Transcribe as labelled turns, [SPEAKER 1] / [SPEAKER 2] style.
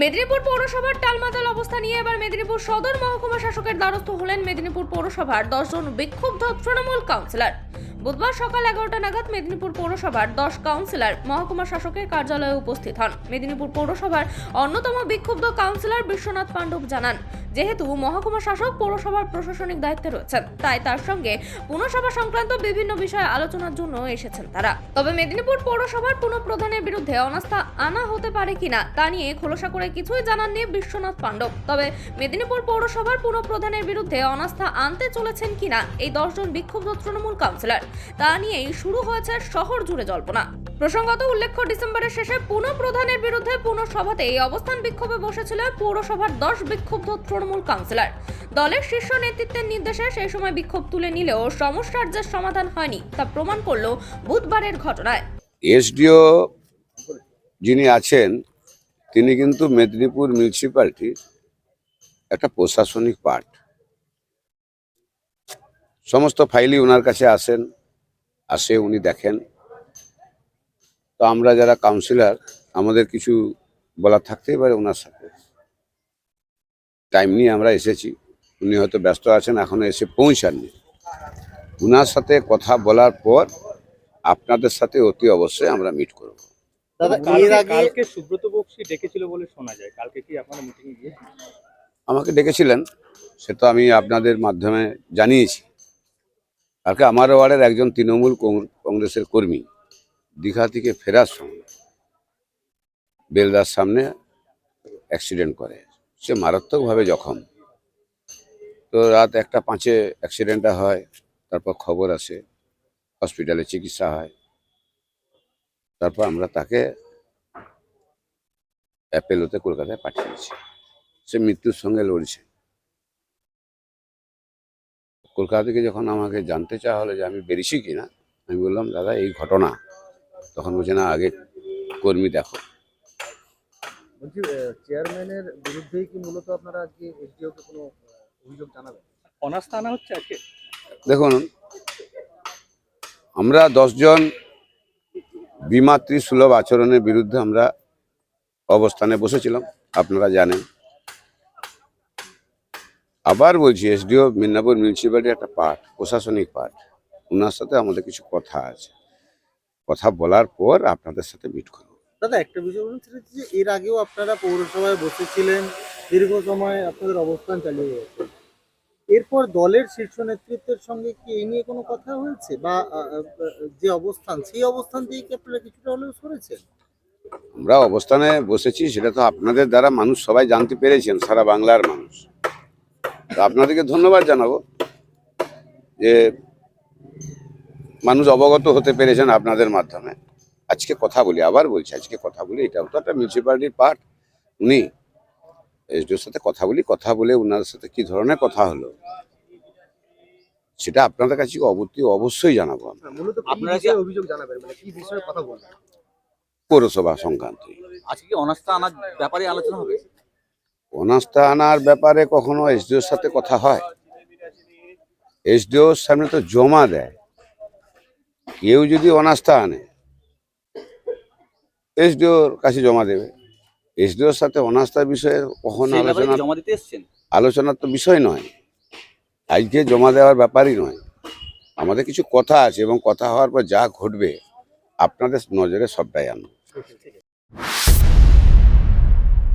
[SPEAKER 1] মেদিনীপুর পৌরসভার টালমাটাল অবস্থা নিয়ে এবার মেদিনীপুর সদর মহকুমা শাসকের দ্বারস্থ হলেন মেদিনীপুর পৌরসভার দশজন বিক্ষুব্ধ তৃণমূল কাউন্সিলর। বুধবার সকাল এগারোটা নাগাদ মেদিনীপুর পৌরসভার দশ কাউন্সিলর মহকুমা শাসকের কার্যালয়ে উপস্থিত হন। মেদিনীপুর পৌরসভার অন্যতম বিক্ষুব্ধ কাউন্সিলর বিশ্বনাথ পাণ্ডব জানান যেহেতু মহকুমা শাসক পৌরসভার প্রশাসনিক দায়িত্বে রয়েছেন, তাই তার সঙ্গে পুনঃসভা সংক্রান্ত বিভিন্ন বিষয়ে আলোচনার জন্য এসেছেন তারা। তবে মেদিনীপুর পৌরসভার পুনঃপ্রধানের বিরুদ্ধে অনাস্থা আনা হতে পারে কিনা তা নিয়ে খোলসা করে কিছুই জানাননি বিশ্বনাথ পাণ্ডব। তবে মেদিনীপুর পৌরসভার পুনঃপ্রধানের বিরুদ্ধে অনাস্থা আনতে চলেছেন কিনা, এই দশজন বিক্ষুব্ধ তৃণমূল কাউন্সিলর। তা নিয়েই শুরু হয়েছে শহর জুড়ে জল্পনা। প্রসঙ্গত উল্লেখ্য, ডিসেম্বরের শেষে পুনঃপ্রধানের বিরুদ্ধে পুনঃসভাতে এই অবস্থান বিক্ষোভে বসেছিল পৌরসভার দশ বিক্ষুব্ধ তৃণমূল কাউন্সিলর। দলের শীর্ষ নেতৃত্বের নির্দেশে সেই সময় বিক্ষোভ তুলে নিলেও সমস্যার যে সমাধান হয়নি তা প্রমাণ করল বুধবারের ঘটনায়।
[SPEAKER 2] এসডিও যিনি আছেন, তিনি কিন্তু মেদিনীপুর মিউনিসিপ্যালিটির একটা প্রশাসনিক পার্ট। সমস্ত ফাইলই ওনার কাছে আসেন, আসে উনি দেখেন। আমরা যারা কাউন্সিলর আমাদের কিছু বলার থাকতেই পারে ওনার সাথে। টাইম নিয়ে আমরা এসেছি। উনি হয়তো ব্যস্ত আছেন এখনও এসে পৌঁছাননি। ওনার সাথে কথা বলার পর আপনাদের সাথে অতি অবশ্যই আমরা মিট করব।
[SPEAKER 3] দাদা
[SPEAKER 4] কালকে
[SPEAKER 3] এর আগে
[SPEAKER 4] কালকে সুব্রত বক্সি ডেকেছিল বলে শোনা যায়। কালকে কি আপনারা মিটিং গিয়ে
[SPEAKER 2] আমাকে ডেকেছিলেন সে তো আমি আপনাদের মাধ্যমে জানিয়েছি। কালকে আমার ওয়ার্ডের একজন তৃণমূল কংগ্রেসের কর্মী। দীঘা থেকে ফেরার সময় বেলদার সামনে অ্যাক্সিডেন্ট করে। সে মারাত্মকভাবে জখম। তো রাত একটা পাঁচে অ্যাক্সিডেন্টটা হয়, তারপর খবর আসে হসপিটালে চিকিৎসা হয়। তারপর আমরা তাকে অ্যাপেলোতে কলকাতায় পাঠিয়েছি সে মৃত্যুর সঙ্গে লড়ছে। কলকাতা থেকে যখন আমাকে জানতে চাওয়া হলো যে আমি বেরিয়েছি কিনা, আমি বললাম, দাদা, এই ঘটনা তখন বলছে না আগে কর্মী দেখো।
[SPEAKER 3] বলছি চেয়ারম্যানের বিরুদ্ধেই কি মূলত আপনারা আজকে এসডিও কে কোনো অভিযোগ জানাবেন?
[SPEAKER 4] অনাস্থা আনা হচ্ছে আজকে?
[SPEAKER 2] দেখুন আমরা দশজন বিমাতৃ সুলভ আচরণের বিরুদ্ধে আমরা অবস্থানে বসেছিলাম আপনারা জানেন। আবার বলছি এসডিও মিদনাপুর মিউনিসিপ্যালিটির একটা পার্ট প্রশাসনিক পার্ট ওনার সাথে আমাদের কিছু কথা আছে। কথা বলার পর আপনাদের সাথে মিট করব।
[SPEAKER 3] দাদা একটা বিষয় বলুন যে এর আগেও আপনারা পৌরসভায় বসেছিলেন দীর্ঘ সময় আপনাদের অবস্থান চালিয়ে গেছেন এরপর দলের শীর্ষ নেতৃত্বের সঙ্গে কি এই নিয়ে কোনো কথা হয়েছে? বা যে অবস্থান সেই অবস্থান থেকে কি আপনারা কিছুটা হলেও সরেছেন?
[SPEAKER 2] আমরা অবস্থানে বসেছি সেটা তো আপনাদের দ্বারা মানুষ সবাই জানতে পেরেছেন সারা বাংলার মানুষ। তো আপনাদেরকে ধন্যবাদ জানাব যে মানুষ অবগত হতে পেরেছেন আপনাদের মাধ্যমে। আজকে কথা বলি আবার বলছি আজকে কথা বলি এটাও তো একটা মিউনিসিপ্যালিটির পার্ট উনি এসডিওর সাথে কথা বলি কথা বলে ওনার সাথে কি ধরনের কথা হলো সেটা আপনাদের কাছে অবতি অবশ্যই জানাব আমরা
[SPEAKER 5] আপনারা কি-
[SPEAKER 3] অভিযোগ জানাবেন মানে কি বিষয়ে কথা বলবেন?
[SPEAKER 2] পৌরসভা সংক্রান্ত।
[SPEAKER 5] আজকে কি অনাস্থা আনার ব্যাপারে আলোচনা হবে?
[SPEAKER 2] অনাস্থা আনার ব্যাপারে কখনো এসডিওর সাথে কথা হয়? এসডিওর সামনে তো জমা দেয়। কেউ যদি অনাস্থা আনে এসডিওর কাছে জমা দেবে। এসডিওর সাথে অনাস্থার বিষয়ে কখন আলোচনা
[SPEAKER 5] জমা দিতে এসছেন?
[SPEAKER 2] আলোচনার তো বিষয় নয়। আজকে জমা দেওয়ার ব্যাপারই নয়। আমাদের কিছু কথা আছে এবং কথা হওয়ার পর যা ঘটবে আপনাদের নজরে সবটাই আনব।